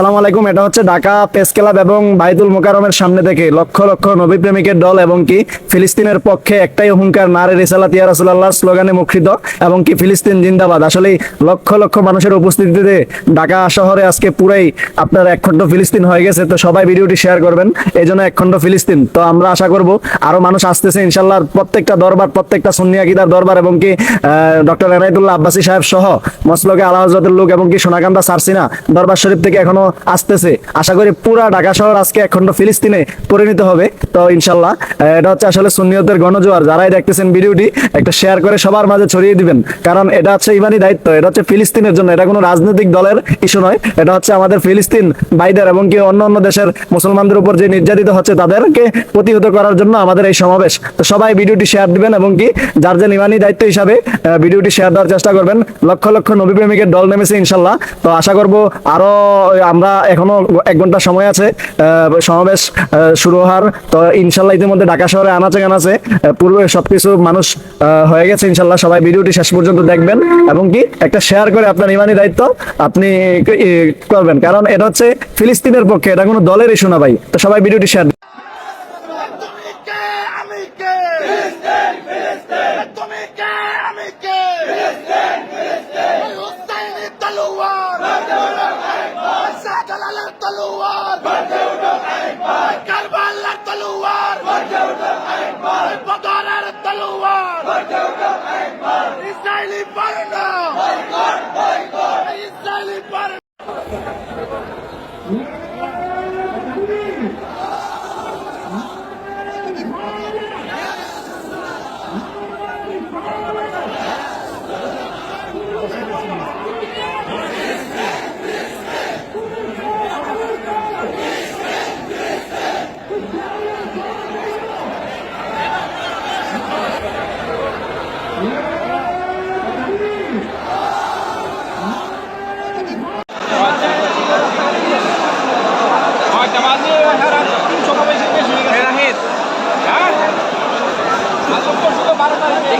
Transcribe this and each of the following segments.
আসসালামু আলাইকুম। এটা হচ্ছে ঢাকা প্রেস ক্লাব এবং বাইতুল মোকারমের সামনে থেকে লক্ষ লক্ষ নবী প্রেমিকের দল এবং কি ফিলিস্তিনের পক্ষে একটাই অহংকার নারে রিসালাত ইয়া রাসূলুল্লাহ স্লোগানে মুখরিত এবং কি ফিলিস্তিন জিন্দাবাদ। আসলে লক্ষ লক্ষ মানুষের উপস্থিতিতে ঢাকা শহরে আজকে পুরাই আপনার একখণ্ড ফিলিস্তিন হয়ে গেছে। তো সবাই ভিডিওটি শেয়ার করবেন এই জন্য একখণ্ড ফিলিস্তিন। তো আমরা আশা করব আরও মানুষ আসতেছে ইনশাল্লাহ প্রত্যেকটা দরবার, প্রত্যেকটা সুন্নি আকিদার দরবার এবং কি ডক্টর এনায়তুল্লাহ আব্বাসী সাহেব সহ মসলকে আলা হজরতের লোক এবং কি সোনাকান্দা সারসিনা দরবার শরীফ থেকে এখনও আসতেছে। আশা করি পুরা ঢাকা শহর আজকে একখণ্ড ফিলিস্তিনে পরিণত হবে। তো ইনশাল্লাহ এটা হচ্ছে আসলে সুন্নিয়তের গণজোয়ার। যারাই দেখতেছেন ভিডিওটি, একটা শেয়ার করে সবার মাঝে ছড়িয়ে দিবেন। কারণ এটা হচ্ছে ইমানি দায়িত্ব, এটা হচ্ছে ফিলিস্তিনের জন্য, এটা কোনো রাজনৈতিক দলের ইস্যু নয়। এটা হচ্ছে আমাদের ফিলিস্তিন ভাইদের এবং কি অন্য অন্য দেশের মুসলমানদের উপর যে নির্যাতিত হচ্ছে, তাদেরকে প্রতিহত করার জন্য আমাদের এই সমাবেশ। তো সবাই ভিডিওটি শেয়ার দিবেন এবং কি যার যে ইমানি দায়িত্ব হিসাবে ভিডিওটি শেয়ার দেওয়ার চেষ্টা করবেন। লক্ষ লক্ষ নবী প্রেমিকের দল নেমেছে ইনশাল্লাহ। তো আশা করব আরও আমরা এখনও এক ঘণ্টা সময় আছে সমাবেশ শুরু হওয়ার। তো ইনশাল্লাহ ইতিমধ্যে ঢাকা শহরে আনাচে কানাচে পূর্বে সবকিছু মানুষ আহ, হয়ে গেছে। ইনশাল্লাহ সবাই ভিডিওটি শেষ পর্যন্ত দেখবেন এবং কি একটা শেয়ার করে আপনার ইমানি দায়িত্ব আপনি করবেন। কারণ এটা হচ্ছে ফিলিস্তিনের পক্ষে এটা কোনো দলের ইস্যু না ভাই। তো সবাই ভিডিওটি শেয়ার তুমি কে আমি কে হুসাইনি তলোয়ার। কারবালার তলোয়ার। বদরের তলোয়ার। ইসরায়েলি বর্ণ।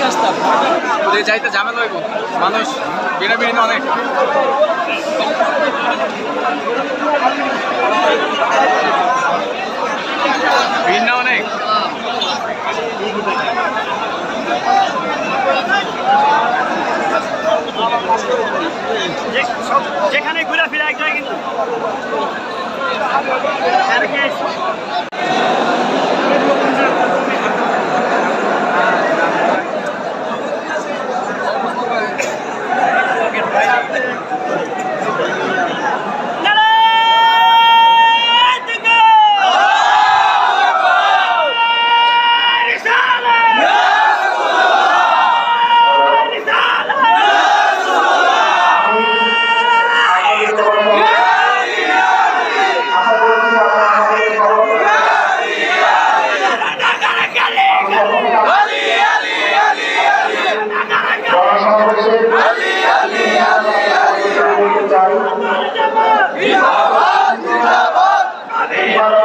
কাজটা ওদের যাইতে ঝামেলা হইব, মানুষ বেড়ে বেড়ে অনেক। ভিড় না অনেক। যেখানে ঘুরে ফিরে এক জায়গায় কিন্তু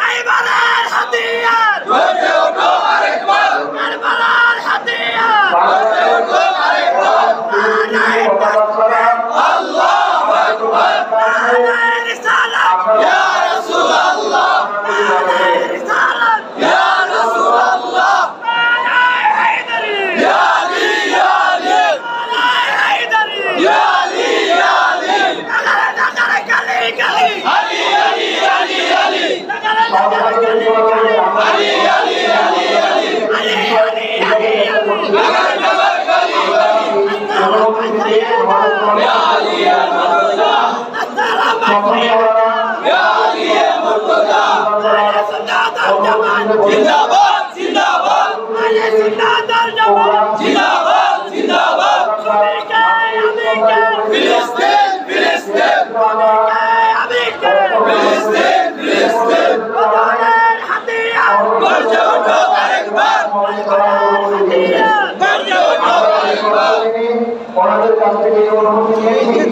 হাইবারের হাতিয়ার কারবালার হাতিয়ার নারায়ে রিসালাত ইয়া রাসূলুল্লাহ নারায়ে রিসালাত ইয়া রাসূলুল্লাহ নারায়ে হায়দারি ইয়া আলী ইয়া আলী নারায়ে হায়দারি ইয়া আলী ইয়া আলী নাগারে নাগারে গালি গালি আলী আলী আলী আলী নাগারে নাগারে গালি গালি আলী আলী আলী আলী আলী আলী আলী নাগারে নাগারে গালি গালি আসসালামু আলাইকুম ইয়া আলী ইয়া রাসূলুল্লাহ আসসালামু আলাইকুম ইয়া আলী ইয়া মুর্তজা জিন্দাবাদ জিন্দাবাদ আলী জিন্দাবাদ জিন্দাবাদ জিন্দাবাদ ফিলিস্তিন ফিলিস্তিন ফিলিস্তিন ফিলিস্তিন আকবার ওনাদের কাছ থেকে অনুমতি নিয়েছি